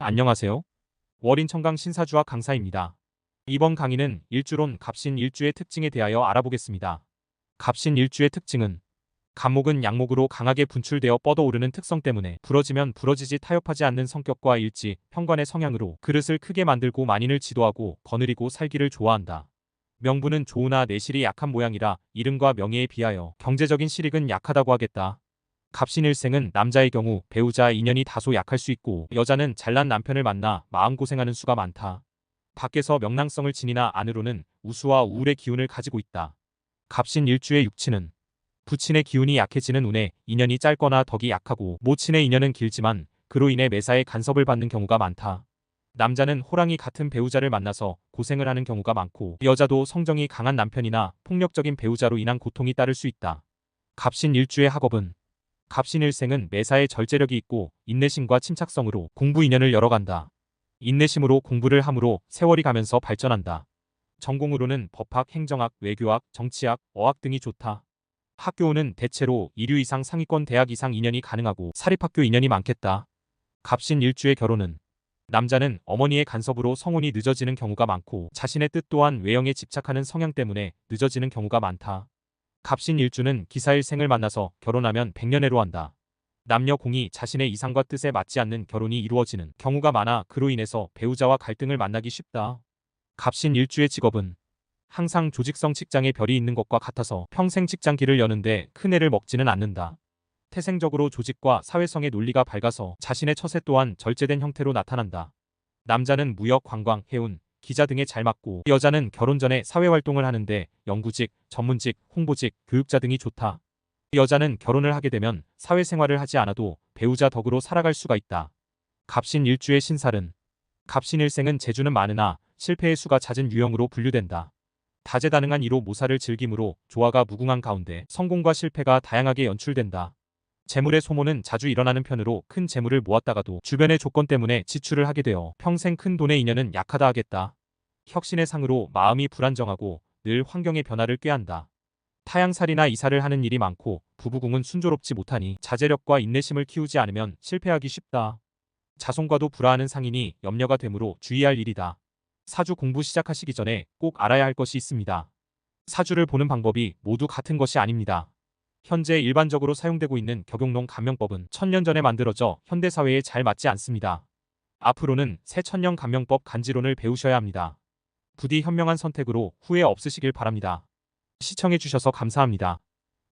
안녕하세요. 월인 청강 신사주와 강사입니다. 이번 강의는 일주론 갑신 일주의 특징에 대하여 알아보겠습니다. 갑신 일주의 특징은 갑목은 양목으로 강하게 분출되어 뻗어오르는 특성 때문에 부러지면 부러지지 타협하지 않는 성격과 일지, 현관의 성향으로 그릇을 크게 만들고 만인을 지도하고 거느리고 살기를 좋아한다. 명분은 좋으나 내실이 약한 모양이라 이름과 명예에 비하여 경제적인 실익은 약하다고 하겠다. 갑신일생은 남자의 경우 배우자 인연이 다소 약할 수 있고 여자는 잘난 남편을 만나 마음고생하는 수가 많다. 밖에서 명랑성을 지니나 안으로는 우수와 우울의 기운을 가지고 있다. 갑신 일주의 육친은 부친의 기운이 약해지는 운에 인연이 짧거나 덕이 약하고 모친의 인연은 길지만 그로 인해 매사에 간섭을 받는 경우가 많다. 남자는 호랑이 같은 배우자를 만나서 고생을 하는 경우가 많고 여자도 성정이 강한 남편이나 폭력적인 배우자로 인한 고통이 따를 수 있다. 갑신 일주의 학업은 갑신일생은 매사에 절제력이 있고 인내심과 침착성으로 공부 인연을 열어간다. 인내심으로 공부를 함으로 세월이 가면서 발전한다. 전공으로는 법학, 행정학, 외교학, 정치학, 어학 등이 좋다. 학교는 대체로 2류 이상 상위권 대학 이상 인연이 가능하고 사립학교 인연이 많겠다. 갑신 일주의 결혼은 남자는 어머니의 간섭으로 성혼이 늦어지는 경우가 많고 자신의 뜻 또한 외형에 집착하는 성향 때문에 늦어지는 경우가 많다. 갑신 일주는 기사일생을 만나서 결혼하면 백년해로 한다. 남녀 공이 자신의 이상과 뜻에 맞지 않는 결혼이 이루어지는 경우가 많아 그로 인해서 배우자와 갈등을 만나기 쉽다. 갑신 일주의 직업은 항상 조직성 직장에 별이 있는 것과 같아서 평생 직장 길을 여는데 큰 애를 먹지는 않는다. 태생적으로 조직과 사회성의 논리가 밝아서 자신의 처세 또한 절제된 형태로 나타난다. 남자는 무역, 관광, 해운, 기자 등에 잘 맞고 여자는 결혼 전에 사회활동을 하는데 연구직, 전문직, 홍보직, 교육자 등이 좋다. 여자는 결혼을 하게 되면 사회생활을 하지 않아도 배우자 덕으로 살아갈 수가 있다. 갑신 일주의 신살은 갑신 일생은 재주는 많으나 실패의 수가 잦은 유형으로 분류된다. 다재다능한 이로 모사를 즐김으로 조화가 무궁한 가운데 성공과 실패가 다양하게 연출된다. 재물의 소모는 자주 일어나는 편으로 큰 재물을 모았다가도 주변의 조건 때문에 지출을 하게 되어 평생 큰 돈의 인연은 약하다 하겠다. 혁신의 상으로 마음이 불안정하고 늘 환경의 변화를 꾀한다. 타양살이나 이사를 하는 일이 많고 부부궁은 순조롭지 못하니 자제력과 인내심을 키우지 않으면 실패하기 쉽다. 자손과도 불화하는 상인이 염려가 되므로 주의할 일이다. 사주 공부 시작하시기 전에 꼭 알아야 할 것이 있습니다. 사주를 보는 방법이 모두 같은 것이 아닙니다. 현재 일반적으로 사용되고 있는 격용론 감명법은 천년 전에 만들어져 현대 사회에 잘 맞지 않습니다. 앞으로는 새 천년 감명법 간지론을 배우셔야 합니다. 부디 현명한 선택으로 후회 없으시길 바랍니다. 시청해주셔서 감사합니다.